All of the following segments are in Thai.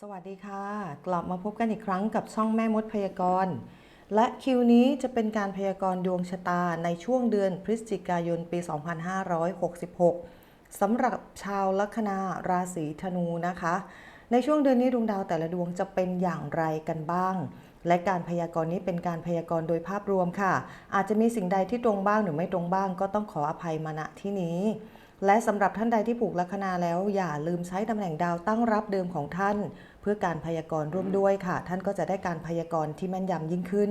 สวัสดีค่ะ กลับมาพบกันอีกครั้งกับช่องแม่มดพยากรณ์ และคิวนี้จะเป็นการพยากรณ์ดวงชะตาในช่วงเดือนพฤศจิกายนปี 2566 สำหรับชาวลัคนาราศีธนูนะคะ ในช่วงเดือนนี้ดวงดาวแต่ละดวงจะเป็นอย่างไรกันบ้าง และการพยากรณ์นี้เป็นการพยากรณ์โดยภาพรวมค่ะ อาจจะมีสิ่งใดที่ตรงบ้างหรือไม่ตรงบ้าง ก็ต้องขออภัยมาณที่นี้ และสำหรับท่านใดที่ผูกลัคนาแล้ว อย่าลืมใช้ตำแหน่งดาวตั้งรับเดิมของท่าน เพื่อการพยากรณ์ร่วมด้วยค่ะ ท่านก็จะได้การพยากรณ์ที่แม่นยำยิ่งขึ้น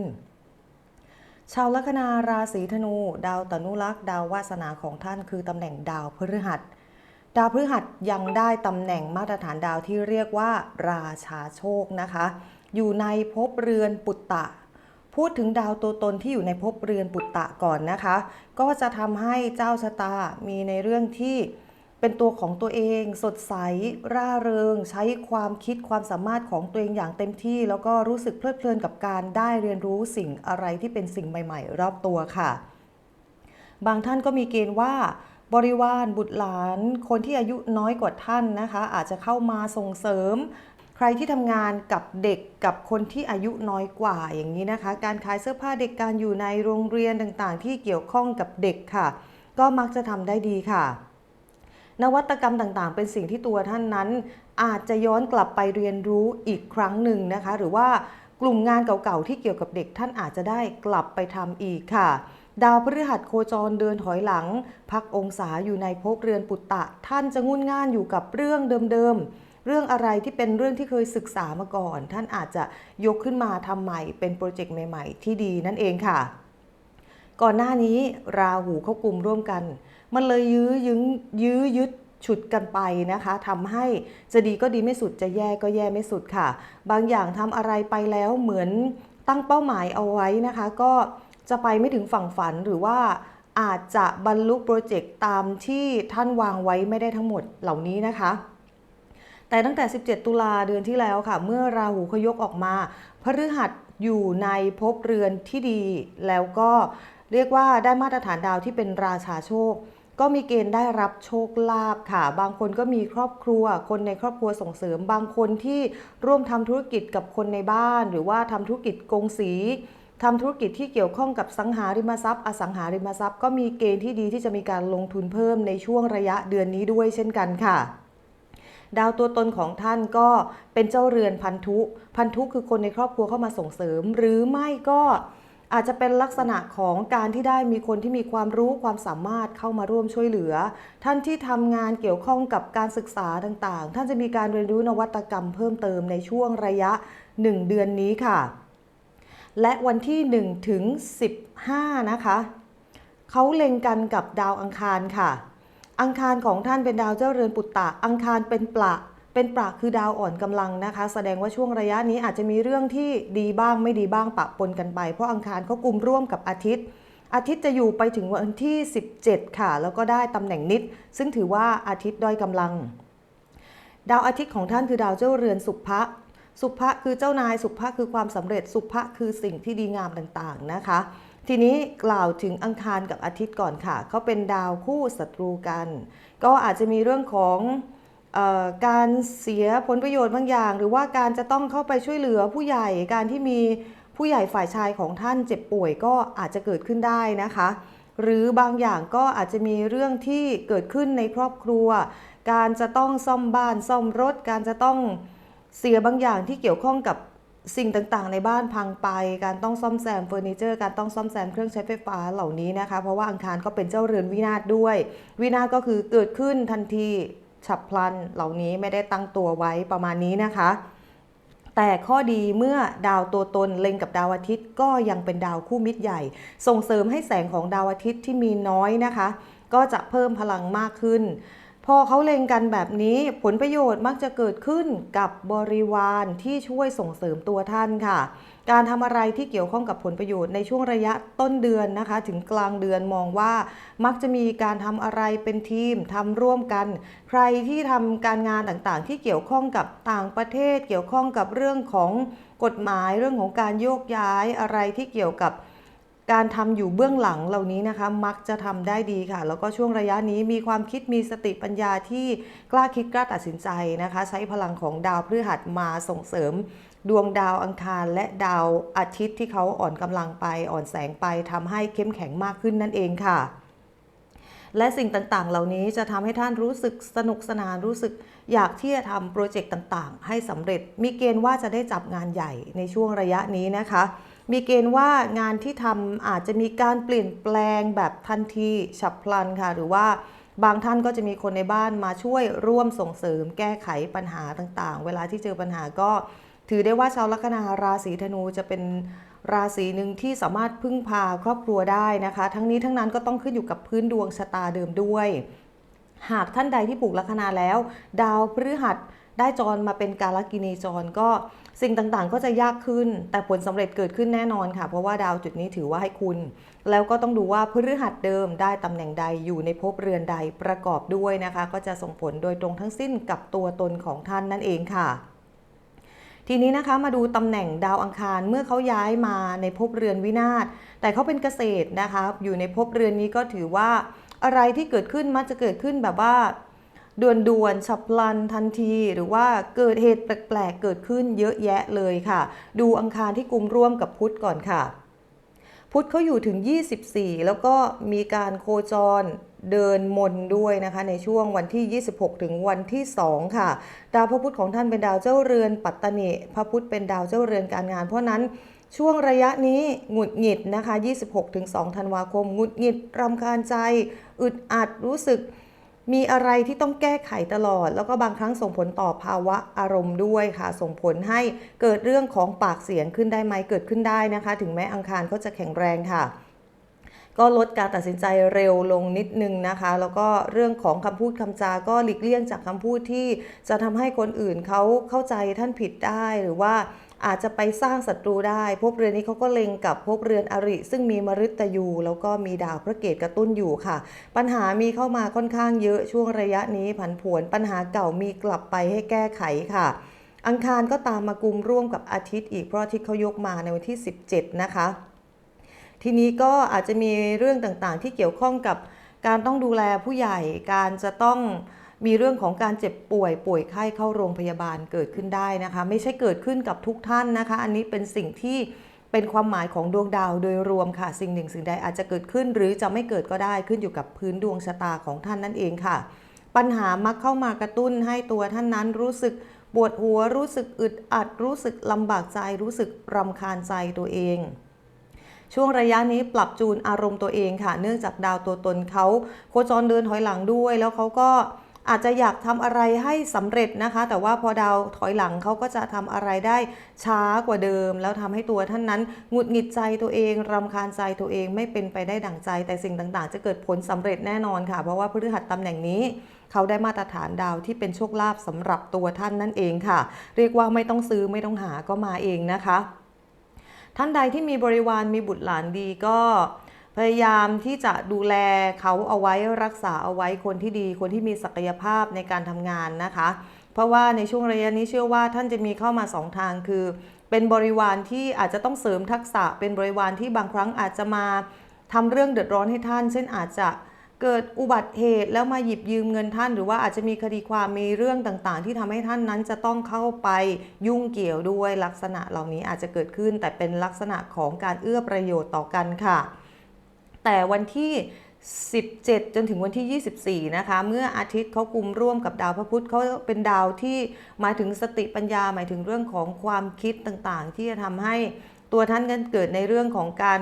ชาวลัคนาราศีธนู ดาวตนุรักษ์ดาววาสนาของท่านคือตำแหน่งดาวพฤหัสดาวพฤหัสยังได้ตำแหน่งมาตรฐานดาวที่เรียกว่า ราชาโชคนะคะ อยู่ในภพเรือนปุตตะ พูดถึงดาวตัวตนที่อยู่ในภพเรือนปุตตะก่อนนะคะ ก็จะทำให้เจ้าชะตามีในเรื่องที่เป็นตัวของตัวเอง สดใส ร่าเริง ใช้ความคิดความสามารถของตัวเองอย่างเต็มที่ แล้วก็รู้สึกเพลิดเพลินกับการได้เรียนรู้สิ่งอะไรที่เป็นสิ่งใหม่ ๆ รอบตัวค่ะ บางท่านก็มีเกณฑ์ว่าบริวารบุตรหลาน คนที่อายุน้อยกว่าท่านนะคะ อาจจะเข้ามาส่งเสริม ใครที่ทำงานกับเด็กกับคนที่อายุน้อยกว่าอย่างนี้นะคะ การขายเสื้อผ้าเด็กการอยู่ในโรงเรียนต่างๆ ที่เกี่ยวข้องกับเด็กค่ะ ก็มักจะทำได้ดีค่ะ นวัตกรรมต่างๆ เป็นสิ่งที่ตัวท่านนั้น อาจจะย้อนกลับไปเรียนรู้อีกครั้งหนึ่งนะคะ หรือว่ากลุ่มงานเก่าๆที่เกี่ยวกับเด็กท่านอาจจะได้กลับไปทำอีกค่ะดาวพฤหัสโคจรเดินถอยหลัง พักองศาอยู่ในภพเรือนปุตตะ ท่านจะงุ่นง่านอยู่กับเรื่องเดิมๆ เรื่องอะไรที่เป็นเรื่องที่เคยศึกษามาก่อน ท่านอาจจะยกขึ้นมาทำใหม่เป็นโปรเจกต์ใหม่ ๆ ที่ดีนั่นเองค่ะ ก่อนหน้านี้ราหูเข้ากลุ่มร่วมกัน มันเลยยื้อยึงยื้อยึดฉุดกันไปนะคะทำให้จะดีก็ดีไม่สุดจะแย่ก็แย่ไม่สุดค่ะ บางอย่างทำอะไรไปแล้วเหมือนตั้งเป้าหมายเอาไว้นะคะ ก็จะไปไม่ถึงฝั่งฝันหรือว่าอาจจะบรรลุโปรเจกต์ตามที่ท่านวางไว้ไม่ได้ทั้งหมดเหล่านี้นะคะ แต่ตั้งแต่ 17 ตุลาเดือนที่แล้วค่ะ เมื่อราหูเขายกออกมา พฤหัสอยู่ในภพเรือนที่ดี แล้วก็เรียกว่าได้มาตรฐานดาวที่เป็นราชาโชค ก็มีเกณฑ์ได้รับโชคลาภค่ะ บางคนก็มีครอบครัว คนในครอบครัวส่งเสริม บางคนที่ร่วมทำธุรกิจกับคนในบ้าน หรือว่าทำธุรกิจกงสีทำธุรกิจที่เกี่ยวข้องกับสังหาริมทรัพย์ อสังหาริมทรัพย์ ก็มีเกณฑ์ที่ดีที่จะมีการลงทุนเพิ่มในช่วงระยะเดือนนี้ด้วยเช่นกันค่ะ ดาวตัวตนของท่านก็เป็นเจ้าเรือนพันธุ พันธุคือคนในครอบครัวเข้ามาส่งเสริม หรือไม่ก็อาจจะเป็นลักษณะของการที่ได้มีคนที่มีความรู้ความสามารถเข้ามาร่วมช่วยเหลือ ท่านที่ทำงานเกี่ยวข้องกับการศึกษาต่างๆ ท่านจะมีการเรียนรู้นวัตกรรมเพิ่มเติมในช่วงระยะ 1 เดือนนี้ค่ะ และวันที่1ถึง15 นะคะเขาเล็งกันกับดาวอังคารค่ะ อังคารของท่านเป็นดาวเจ้าเรือนปุตตะ อังคารเป็นปละเป็นปละคือดาวอ่อนกำลังนะคะ แสดงว่าช่วงระยะนี้อาจจะมีเรื่องที่ดีบ้างไม่ดีบ้างปะปนกันไป เพราะอังคารเขากลุ่มร่วมกับอาทิตย์ อาทิตย์จะอยู่ไปถึงวันที่ 17 ค่ะ แล้วก็ได้ตำแหน่งนิด ซึ่งถือว่าอาทิตย์ด้อยกำลัง ดาวอาทิตย์ของท่านคือดาวเจ้าเรือนสุภะสุภะคือเจ้านายสุภะคือความสำเร็จสุภะคือสิ่งที่ดีงามต่างๆนะคะ ทีนี้กล่าวถึงอังคารกับอาทิตย์ก่อนค่ะ เขาเป็นดาวคู่ศัตรูกัน ก็อาจจะมีเรื่องของออการเสียผลประโยชน์บางอย่าง หรือว่าการจะต้องเข้าไปช่วยเหลือผู้ใหญ่การที่มีผู้ใหญ่ฝ่ายชายของท่านเจ็บป่วยก็อาจจะเกิดขึ้นได้นะคะ หรือบางอย่างก็อาจจะมีเรื่องที่เกิดขึ้นในครอบครัว การจะต้องซ่อมบ้านซ่อมรถ การจะต้องเสียบางอย่างที่เกี่ยวข้องกับ สิ่งต่างๆ ในบ้านพังไป การต้องซ่อมแซมเฟอร์นิเจอร์ การต้องซ่อมแซมเครื่องใช้ไฟฟ้าเหล่านี้นะคะ เพราะว่าอังคารก็เป็นเจ้าเรือนวินาศด้วย วินาศก็คือเกิดขึ้นทันทีฉับพลันเหล่านี้ไม่ได้ตั้งตัวไว้ประมาณนี้นะคะ แต่ข้อดีเมื่อดาวตัวตนเล็งกับดาวอาทิตย์ ก็ยังเป็นดาวคู่มิตรใหญ่ ส่งเสริมให้แสงของดาวอาทิตย์ที่มีน้อยนะคะ ก็จะเพิ่มพลังมากขึ้น พอเขาเล็งกันแบบนี้ผลประโยชน์มักจะเกิดขึ้นกับบริวารที่ช่วยส่งเสริมตัวท่านค่ะ การทำอะไรที่เกี่ยวข้องกับผลประโยชน์ในช่วงระยะต้นเดือนนะคะ ถึงกลางเดือนมองว่า มักจะมีการทำอะไรเป็นทีมทำร่วมกัน ใครที่ทำการงานต่างๆ ที่เกี่ยวข้องกับต่างประเทศ เกี่ยวข้องกับเรื่องของกฎหมายเรื่องของการโยกย้ายอะไรที่เกี่ยวกับ การทำอยู่เบื้องหลังเหล่านี้นะคะ มักจะทำได้ดีค่ะ แล้วก็ช่วงระยะนี้มีความคิดมีสติปัญญาที่กล้าคิดกล้าตัดสินใจนะคะ ใช้พลังของดาวพฤหัสมาส่งเสริม ดวงดาวอังคาร และดาวอาทิตย์ที่เขาอ่อนกำลังไปอ่อนแสงไปทำให้เข้มแข็งมากขึ้นนั่นเองค่ะ และสิ่งต่างๆ เหล่านี้จะทำให้ท่านรู้สึกสนุกสนานรู้สึกอยากที่จะทำโปรเจกต์ต่างๆ ให้สำเร็จมีเกณฑ์ว่าจะได้จับงานใหญ่ในช่วงระยะนี้นะคะ มีเกณฑ์ว่างานที่ทำอาจจะมีการเปลี่ยนแปลงแบบทันทีฉับพลันค่ะ หรือว่าบางท่านก็จะมีคนในบ้านมาช่วยร่วมส่งเสริม แก้ไขปัญหาต่างๆ เวลาที่เจอปัญหาก็ ถือได้ว่าชาวลัคนาราศีธนูจะเป็นราศีหนึ่งที่สามารถพึ่งพาครอบครัวได้นะคะ ทั้งนี้ทั้งนั้นก็ต้องขึ้นอยู่กับพื้นดวงชะตาเดิมด้วย หากท่านใดที่ปลูกลัคนาแล้ว ดาวพฤหัสได้จรมาเป็นกาลกินีจรก็ สิ่งต่างๆ ก็จะยากขึ้น แต่ผลสำเร็จเกิดขึ้นแน่นอนค่ะ เพราะว่าดาวจุดนี้ถือว่าให้คุณ แล้วก็ต้องดูว่าพฤหัสเดิมได้ตำแหน่งใดอยู่ในภพเรือนใดประกอบด้วยนะคะ ก็จะส่งผลโดยตรงทั้งสิ้นกับตัวตนของท่านนั่นเองค่ะทีนี้นะคะมาดูตำแหน่งดาวอังคารเมื่อเขาย้ายมาในภพเรือนวินาศแต่เขาเป็นเกษตรนะคะ อยู่ในภพเรือนนี้ก็ถือว่าอะไรที่เกิดขึ้นมักจะเกิดขึ้นแบบว่า ด่วนด่วนๆฉับพลันทันที หรือว่าเกิดเหตุแปลกๆเกิดขึ้นเยอะแยะเลยค่ะ ดูอังคารที่กลุ่มร่วมกับพุธก่อนค่ะ พุธเขาอยู่ถึง 24 แล้วก็มีการโคจรเดินมนด้วยนะคะ ในช่วงวันที่ 26 ถึงวันที่ 2 ค่ะ ดาวพระพุธของท่านเป็นดาวเจ้าเรือนปัตตนิพระพุธเป็นดาวเจ้าเรือนการงาน เพราะนั้นช่วงระยะนี้หงุดหงิดนะคะ 26ถึง2ธันวาคม หงุดหงิดรำคาญใจ อึดอัดรู้สึก มีอะไรที่ต้องแก้ไขตลอด แล้วก็บางครั้งส่งผลต่อภาวะอารมณ์ด้วยค่ะ ส่งผลให้เกิดเรื่องของปากเสียงขึ้นได้ไหมเกิดขึ้นได้นะคะ ถึงแม้อังคารเขาจะแข็งแรงค่ะ ก็ลดการตัดสินใจเร็วลงนิดนึงนะคะ แล้วก็เรื่องของคำพูดคำจาก็หลีกเลี่ยงจากคำพูดที่จะทำให้คนอื่นเขาเข้าใจท่านผิดได้หรือว่าอาจจะไปสร้างศัตรูได้ภพเรือนนี้เขาก็เล็งกับภพเรือนอริ ซึ่งมีมฤตยูแล้วก็มีดาวพระเกตกระตุ้นอยู่ค่ะ ปัญหามีเข้ามาค่อนข้างเยอะช่วงระยะนี้ผันผวน ปัญหาเก่ามีกลับไปให้แก้ไขค่ะ อังคารก็ตามมากุมร่วมกับอาทิตย์อีกเพราะอาทิตย์เขายกมาในวันที่ 17 นะคะ ทีนี้ก็อาจจะมีเรื่องต่างๆ ที่เกี่ยวข้องกับการต้องดูแลผู้ใหญ่ การจะต้องมีเรื่องของการเจ็บป่วยป่วยไข้เข้าโรงพยาบาลเกิดขึ้นได้นะคะ ไม่ใช่เกิดขึ้นกับทุกท่านนะคะ อันนี้เป็นสิ่งที่เป็นความหมายของดวงดาวโดยรวมค่ะ สิ่งหนึ่งสิ่งใดอาจจะเกิดขึ้นหรือจะไม่เกิดก็ได้ขึ้นอยู่กับพื้นดวงชะตาของท่านนั่นเองค่ะ ปัญหามักเข้ามากระตุ้นให้ตัวท่านนั้นรู้สึกปวดหัวรู้สึกอึดอัดรู้สึกลำบากใจรู้สึกรำคาญใจตัวเอง ช่วงระยะนี้ปรับจูนอารมณ์ตัวเองค่ะ เนื่องจากดาวตัวตนเขาโคจรเดินถอยหลังด้วย แล้วเขาก็อาจจะอยากทำอะไรให้สำเร็จนะคะ แต่ว่าพอดาวถอยหลังเขาก็จะทำอะไรได้ช้ากว่าเดิม แล้วทำให้ตัวท่านนั้นหงุดหงิดใจตัวเองรำคาญใจตัวเองไม่เป็นไปได้ดั่งใจ แต่สิ่งต่างๆ จะเกิดผลสำเร็จแน่นอนค่ะ เพราะว่าพฤหัสตำแหน่งนี้เขาได้มาตรฐานดาวที่เป็นโชคลาภสำหรับตัวท่านนั่นเองค่ะ เรียกว่าไม่ต้องซื้อไม่ต้องหาก็มาเองนะคะ ท่านใดที่มีบริวารมีบุตรหลานดีก็พยายามที่จะดูแลเขาเอาไว้รักษาเอาไว้คนที่ดี คนที่มีศักยภาพในการทำงานนะคะ เพราะว่าในช่วงระยะนี้เชื่อว่าท่านจะมีเข้ามาสองทางคือ เป็นบริวารที่อาจจะต้องเสริมทักษะ เป็นบริวารที่บางครั้งอาจจะมาทำเรื่องเดือดร้อนให้ท่าน เช่นอาจจะ เกิดอุบัติเหตุแล้วมาหยิบยืมเงินท่าน หรือว่าอาจจะมีคดีความมีเรื่องต่างๆ ที่ทำให้ท่านนั้นจะต้องเข้าไปยุ่งเกี่ยวด้วยลักษณะเหล่านี้อาจจะเกิดขึ้น แต่เป็นลักษณะของการเอื้อประโยชน์ต่อกันค่ะ แต่วันที่ 17 จนถึงวันที่ 24 นะคะ เมื่ออาทิตย์เขากลุ่มร่วมกับดาวพระพุธเขาเป็นดาวที่หมายถึงสติปัญญาหมายถึงเรื่องของความคิดต่างๆ ที่จะทำให้ตัวท่านกันเกิดในเรื่องของการ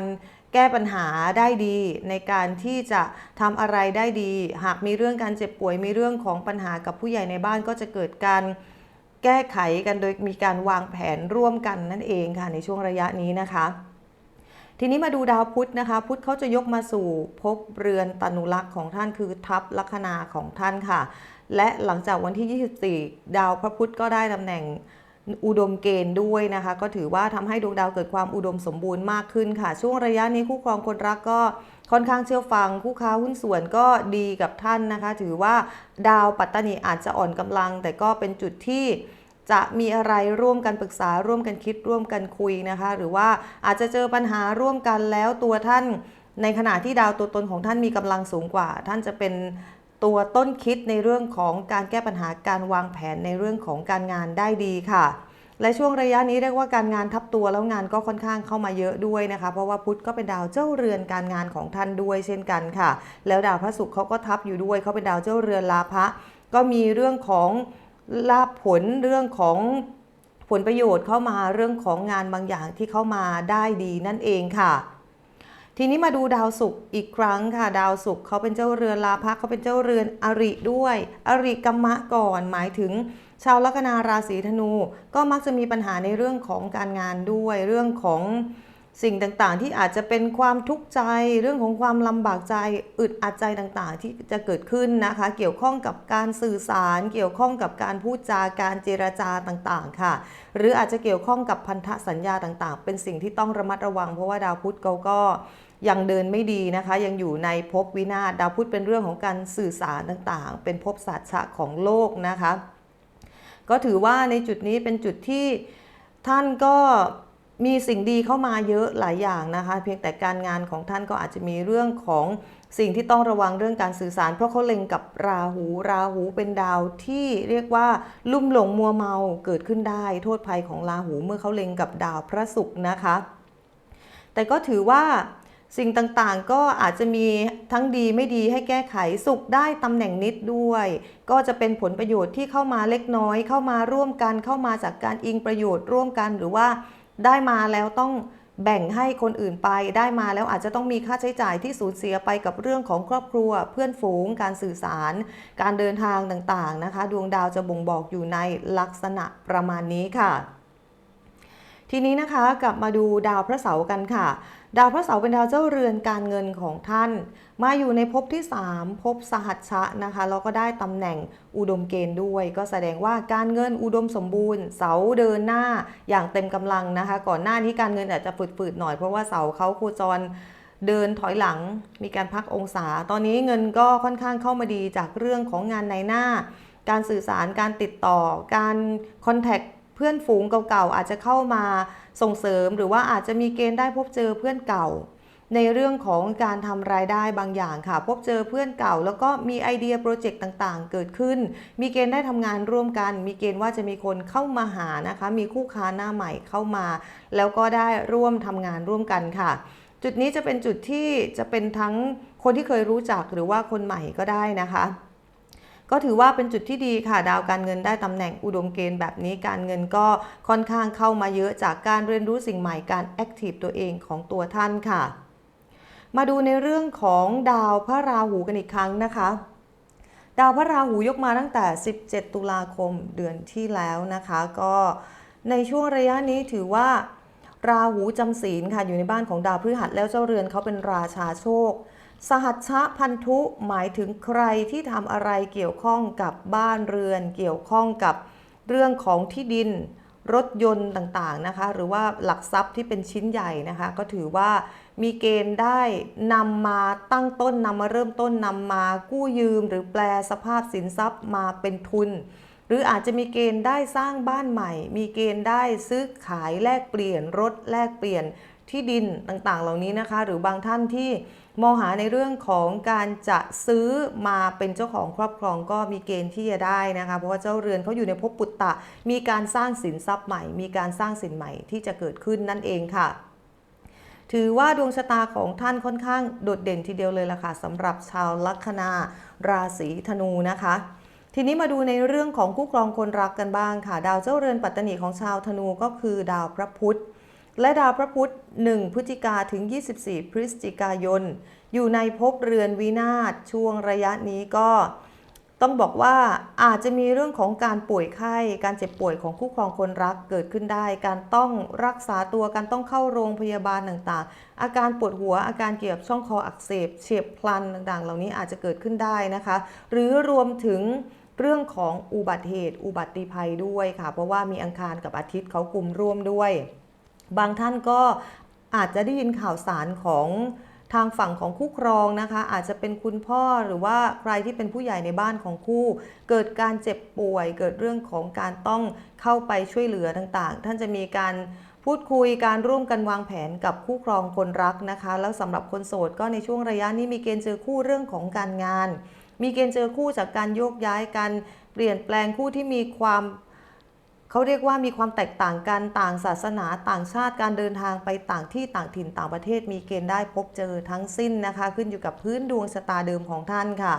แก้ปัญหาได้ดีในการที่จะทำอะไรได้ดี หากมีเรื่องการเจ็บป่วยมีเรื่องของปัญหากับผู้ใหญ่ในบ้านก็จะเกิดการแก้ไขกันโดยมีการวางแผนร่วมกันนั่นเองค่ะในช่วงระยะนี้นะคะ ทีนี้มาดูดาวพุธนะคะ พุธเขาจะยกมาสู่ภพเรือนตนุลักษ์ของท่านคือทัพลัคนาของท่านค่ะ และหลังจากวันที่ 24 ดาวพระพุธก็ได้ตำแหน่ง อุดมเกณฑ์ด้วยนะคะ ก็ถือว่าทำให้ดวงดาวเกิดความอุดมสมบูรณ์มากขึ้นค่ะ ช่วงระยะนี้คู่ครองคนรักก็ค่อนข้างเชื่อฟัง คู่ค้าหุ้นส่วนก็ดีกับท่านนะคะ ถือว่าดาวปัตตานีอาจจะอ่อนกำลัง แต่ก็เป็นจุดที่จะมีอะไรร่วมกันปรึกษาร่วมกันคิดร่วมกันคุยนะคะ หรือว่าอาจจะเจอปัญหาร่วมกันแล้วตัวท่าน ในขณะที่ดาวตัวตนของท่านมีกำลังสูงกว่า ท่านจะเป็น ตัวต้นคิดในเรื่องของการแก้ปัญหาการวางแผนในเรื่องของการงานได้ดีค่ะ และช่วงระยะนี้เรียกว่าการงานทับตัวแล้วงานก็ค่อนข้างเข้ามาเยอะด้วยนะคะ เพราะว่าพุธก็เป็นดาวเจ้าเรือนการงานของท่านด้วยเช่นกันค่ะ แล้วดาวพระศุกร์เขาก็ทับอยู่ด้วยเขาเป็นดาวเจ้าเรือนลาภะก็มีเรื่องของลาภผลเรื่องของผลประโยชน์เข้ามาเรื่องของงานบางอย่างที่เข้ามาได้ดีนั่นเองค่ะ ทีนี้มาดูดาวศุกร์อีกครั้งค่ะ ดาวศุกร์เขาเป็นเจ้าเรือนลาภะเขาเป็นเจ้าเรือนอริด้วย อริกรรมะก่อนหมายถึงชาวลัคนาราศีธนู ก็มักจะมีปัญหาในเรื่องของการงานด้วย เรื่องของสิ่งต่างๆ ที่อาจจะเป็นความทุกข์ใจ เรื่องของความลำบากใจอึดอัดใจต่างๆ ที่จะเกิดขึ้นนะคะ เกี่ยวข้องกับการสื่อสาร เกี่ยวข้องกับการพูดจาการเจรจาต่างๆ ค่ะ หรืออาจจะเกี่ยวข้องกับพันธสัญญาต่างๆ เป็นสิ่งที่ต้องระมัดระวังเพราะว่าดาวพุธเขาก็ ยังเดินไม่ดีนะคะ ยังอยู่ในภพวินาศดาวพุธเป็นเรื่องของการสื่อสารต่างๆ เป็นภพศาสตร์ของโลกนะคะ ก็ถือว่าในจุดนี้เป็นจุดที่ท่านก็มีสิ่งดีเข้ามาเยอะหลายอย่างนะคะ เพียงแต่การงานของท่านก็อาจจะมีเรื่องของสิ่งที่ต้องระวังเรื่องการสื่อสาร เพราะเขาเล็งกับราหูราหูเป็นดาวที่เรียกว่าลุ่มหลงมัวเมาเกิดขึ้นได้ โทษภัยของราหูเมื่อเขาเล็งกับดาวพระศุกร์นะคะ แต่ก็ถือว่า สิ่งต่างๆ ก็อาจจะมีทั้งดีไม่ดีให้แก้ไขสุขได้ตำแหน่งนิดด้วย ก็จะเป็นผลประโยชน์ที่เข้ามาเล็กน้อย เข้ามาร่วมกันเข้ามาจากการอิงประโยชน์ร่วมกันหรือว่าได้มาแล้วต้องแบ่งให้คนอื่นไปได้มาแล้วอาจจะต้องมีค่าใช้จ่ายที่สูญเสียไปกับเรื่องของครอบครัว เพื่อนฝูง การสื่อสาร การเดินทางต่างๆนะคะ ดวงดาวจะบ่งบอกอยู่ในลักษณะประมาณนี้ค่ะ ทีนี้นะคะกลับมาดูดาวพระเสาร์กันค่ะ ดาวพระเสาร์เป็นดาวเจ้าเรือนการเงินของท่าน มาอยู่ในภพที่ 3ภพสหัชชะนะคะแล้วก็ได้ตำแหน่งอุดมเกณฑ์ด้วย ก็แสดงว่าการเงินอุดมสมบูรณ์ เสาเดินหน้าอย่างเต็มกำลังนะคะ ก่อนหน้านี้การเงินอาจจะฝืดๆหน่อยเพราะว่าเสาเขาโคจรเดินถอยหลังมีการพักองศา ตอนนี้เงินก็ค่อนข้างเข้ามาดีจากเรื่องของงานในหน้า การสื่อสารการติดต่อ การคอนแทค พื่อนฝูงเก่าๆอาจจะเข้ามาส่งเสริม หรือว่าอาจจะมีเกณฑ์ได้พบเจอเพื่อนเก่า ในเรื่องของการทำรายได้บางอย่างค่ะ พบเจอเพื่อนเก่า แล้วก็มีไอเดียโปรเจกต์ต่างๆ เกิดขึ้น มีเกณฑ์ได้ทำงานร่วมกัน มีเกณฑ์ว่าจะมีคนเข้ามาหานะคะ มีคู่ค้าหน้าใหม่เข้ามา แล้วก็ได้ร่วมทำงานร่วมกันค่ะจุดนี้จะเป็นจุดที่จะเป็นทั้งคนที่เคยรู้จักหรือว่าคนใหม่ก็ได้นะคะ ก็ถือว่าเป็นจุดที่ดีค่ะ ดาวการเงินได้ตำแหน่งอุดมเกณฑ์แบบนี้การเงินก็ค่อนข้างเข้ามาเยอะจากการเรียนรู้สิ่งใหม่การแอคทีฟตัวเองของตัวท่านค่ะ มาดูในเรื่องของดาวพระราหูกันอีกครั้งนะคะดาวพระราหูยกมาตั้งแต่ 17 ตุลาคมเดือนที่แล้วนะคะ ก็ในช่วงระยะนี้ถือว่า ราหูจำศีลค่ะอยู่ในบ้านของดาวพฤหัสแล้วเจ้าเรือนเขาเป็นราชาโชค สหัชพันธุหมายถึงใครที่ทำอะไรเกี่ยวข้องกับบ้านเรือน เกี่ยวข้องกับเรื่องของที่ดิน รถยนต์ต่างๆนะคะ หรือว่าหลักทรัพย์ที่เป็นชิ้นใหญ่นะคะ ก็ถือว่ามีเกณฑ์ได้นำมาตั้งต้นนำมาเริ่มต้นนำมากู้ยืม หรือแปลสภาพสินทรัพย์มาเป็นทุน หรืออาจจะมีเกณฑ์ได้สร้างบ้านใหม่ มีเกณฑ์ได้ซื้อขายแลกเปลี่ยนรถแลกเปลี่ยนที่ดินต่างๆ เหล่านี้นะคะ หรือบางท่านที่ มองหาในเรื่องของการจะซื้อมาเป็นเจ้าของครอบครองก็มีเกณฑ์ที่จะได้นะคะ เพราะว่าเจ้าเรือนเขาอยู่ในภพปุตตะ มีการสร้างสินทรัพย์ใหม่ มีการสร้างสินใหม่ที่จะเกิดขึ้นนั่นเองค่ะถือว่าดวงชะตาของท่านค่อนข้างโดดเด่นทีเดียวเลยล่ะค่ะสำหรับชาวลัคนาราศีธนูนะคะ ทีนี้มาดูในเรื่องของคู่ครองคนรักกันบ้างค่ะ ดาวเจ้าเรือนปัตตนีของชาวธนูก็คือดาวพระพุธ และดาวพระพุธ 1 พฤศจิกาถึง 24 พฤศจิกายน อยู่ในภพเรือนวินาศช่วงระยะนี้ก็ ต้องบอกว่าอาจจะมีเรื่องของการป่วยไข้ การเจ็บป่วยของคู่ครองคนรักเกิดขึ้นได้ การต้องรักษาตัวการต้องเข้าโรงพยาบาลต่างๆ อาการปวดหัวอาการเกี่ยวกับช่องคออักเสบเฉียบพลันต่างๆ เหล่านี้อาจจะเกิดขึ้นได้นะคะ หรือรวมถึงเรื่องของอุบัติเหตุ อุบัติภัยด้วยค่ะ เพราะว่ามีอังคารกับอาทิตย์เขากลุ่มร่วมด้วย บางท่านก็อาจจะได้ยินข่าวสารของทางฝั่งของคู่ครองนะคะ อาจจะเป็นคุณพ่อหรือว่าใครที่เป็นผู้ใหญ่ในบ้านของคู่ เกิดการเจ็บป่วย เกิดเรื่องของการต้องเข้าไปช่วยเหลือต่างๆ ท่านจะมีการพูดคุยการร่วมกันวางแผนกับคู่ครองคนรักนะคะ แล้วสำหรับคนโสดก็ในช่วงระยะนี้มีเกณฑ์เจอคู่เรื่องของการงาน มีเกณฑ์เจอคู่จากการโยกย้ายการเปลี่ยนแปลงคู่ที่มีความ เขาเรียกว่ามีความแตกต่างกันต่างศาสนาต่างชาติการเดินทางไปต่างที่ต่างถิ่นต่างประเทศมีเกณฑ์ได้พบเจอทั้งสิ้นนะคะ ขึ้นอยู่กับพื้นดวงชะตาเดิมของท่านค่ะ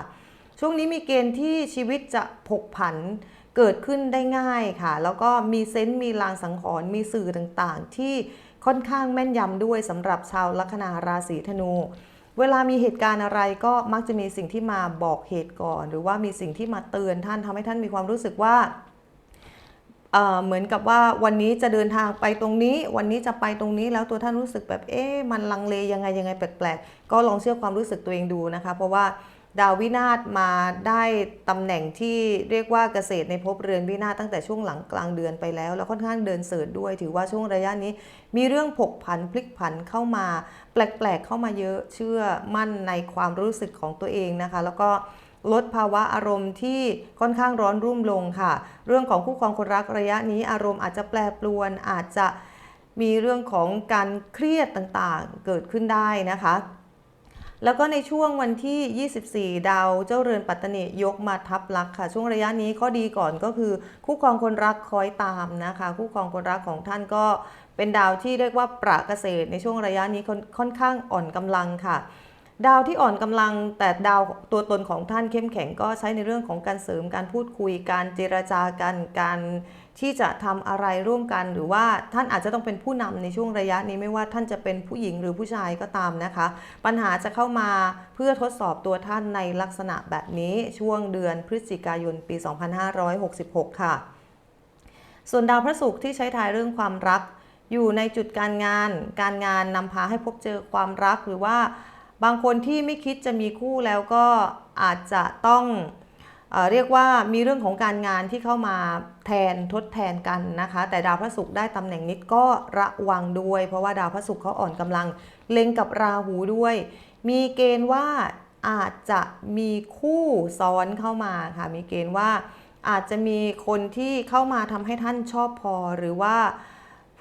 ช่วงนี้มีเกณฑ์ที่ชีวิตจะผกผันเกิดขึ้นได้ง่ายค่ะ แล้วก็มีเซนต์มีลางสังหรณ์มีสื่อต่างๆ ที่ค่อนข้างแม่นยำด้วยสำหรับชาวลัคนาราศีธนู เวลามีเหตุการณ์อะไรก็มักจะมีสิ่งที่มาบอกเหตุก่อน หรือว่ามีสิ่งที่มาเตือนท่านทำให้ท่านมีความรู้สึกว่า เหมือนกับว่าวันนี้จะเดินทางไปตรงนี้ วันนี้จะไปตรงนี้แล้วตัวท่านรู้สึกแบบเอ๊ะมันลังเลยังไงยังไงแปลกๆ ก็ลองเชื่อความรู้สึกตัวเองดูนะคะ เพราะว่าดาววินาศมาได้ตำแหน่งที่เรียกว่าเกษตรในภพเรือนวินาศตั้งแต่ช่วงหลังกลางเดือนไปแล้ว แล้วค่อนข้างเดินเสริฐด้วย ถือว่าช่วงระยะนี้ มีเรื่องผกผันพลิกผันเข้ามา แปลกๆเข้ามาเยอะเชื่อมั่นในความรู้สึกของตัวเองนะคะ แล้วก็ ลดภาวะอารมณ์ที่ค่อนข้างร้อนรุ่มลงค่ะ เรื่องของคู่ครองคนรักระยะนี้อารมณ์อาจจะแปรปรวนอาจจะมีเรื่องของการเครียดต่างๆเกิดขึ้นได้นะคะ แล้วก็ในช่วงวันที่ 24 ดาวเจ้าเรือนปัตตนิยกมาทับลักค่ะ ช่วงระยะนี้ข้อดีก่อนก็คือ คู่ครองคนรักคอยตามนะคะ คู่ครองคนรักของท่านก็เป็นดาวที่เรียกว่าประเกษตรในช่วงระยะนี้ค่อนค่อนข้างอ่อนกำลังค่ะ ดาวที่อ่อนกำลังแต่ดาวตัวตนของท่านเข้มแข็งก็ใช้ในเรื่องของการเสริมการพูดคุยการเจรจากันการที่จะทำอะไรร่วมกัน หรือว่าท่านอาจจะต้องเป็นผู้นำในช่วงระยะนี้ไม่ว่าท่านจะเป็นผู้หญิงหรือผู้ชายก็ตามนะคะ ปัญหาจะเข้ามาเพื่อทดสอบตัวท่านในลักษณะแบบนี้ช่วงเดือนพฤศจิกายนปี 2566 ค่ะ ส่วนดาวพระศุกร์ที่ใช้ทายเรื่องความรัก อยู่ในจุดการงาน การงานนำพาให้พบเจอความรักหรือว่า บางคนที่ไม่คิดจะมีคู่แล้วก็อาจจะต้องเอเรียกว่ามีเรื่องของการงานที่เข้ามาแทนทดแทนกันนะคะ แต่ดาวพระศุกร์ได้ตำแหน่งนี้ก็ระวังด้วย เพราะว่าดาวพระศุกร์เขาอ่อนกำลังเล็งกับราหูด้วย มีเกณฑ์ว่าอาจจะมีคู่ซ้อนเข้ามาค่ะ มีเกณฑ์ว่าอาจจะมีคนที่เข้ามาทำให้ท่านชอบพอหรือว่า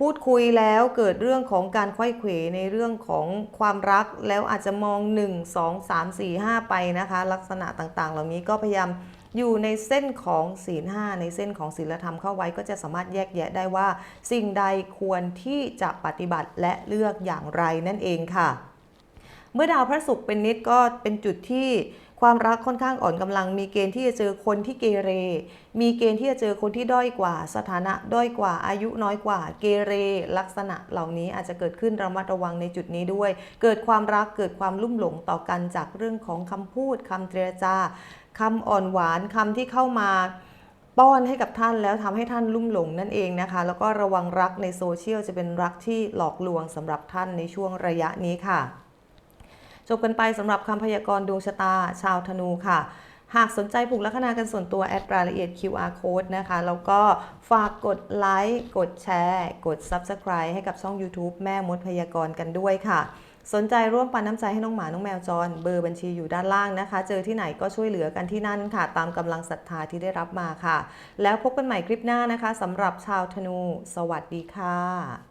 พูดคุยแล้วเกิดเรื่องของการไขว้เขวในเรื่องของความรักแล้วอาจจะมอง 1 2 3 4 5 ไปนะคะ ลักษณะต่างๆ เหล่านี้ก็พยายามอยู่ในเส้นของศีลห้าในเส้นของศีลธรรมเข้าไว้ก็จะสามารถแยกแยะได้ว่า สิ่งใดควรที่จะปฏิบัติและเลือกอย่างไรนั่นเองค่ะ เมื่อดาวพระศุกร์เป็นนิดก็เป็นจุดที่ ความรักค่อนข้างอ่อนกำลัง มีเกณฑ์ที่จะเจอคนที่เกเร มีเกณฑ์ที่จะเจอคนที่ด้อยกว่า สถานะด้อยกว่า อายุน้อยกว่า เกเร ลักษณะเหล่านี้อาจจะเกิดขึ้นระมัดระวังในจุดนี้ด้วย เกิดความรักเกิดความลุ่มหลงต่อกันจากเรื่องของคำพูดคำเจรจาคำอ่อนหวานคำที่เข้ามาป้อนให้กับท่านแล้วทำให้ท่านลุ่มหลงนั่นเองนะคะ แล้วก็ระวังรักในโซเชียลจะเป็นรักที่หลอกลวงสำหรับท่านในช่วงระยะนี้ค่ะ จบกันไปสำหรับคำพยากรณ์ดวงชะตาชาวธนูค่ะ หากสนใจผูกลัคนากันส่วนตัวแอดรายละเอียด QR code นะคะ แล้วก็ฝากกดไลค์กดแชร์ กด Subscribe ให้กับช่อง YouTube แม่มดพยากรณ์กันด้วยค่ะสนใจร่วมปันน้ำใจให้น้องหมา น้องแมวจร เบอร์บัญชีอยู่ด้านล่างนะคะ เจอที่ไหนก็ช่วยเหลือกันที่นั่นค่ะ ตามกำลังศรัทธาที่ได้รับมาค่ะ แล้วพบกันใหม่คลิปหน้านะคะสำหรับชาวธนู สวัสดีค่ะ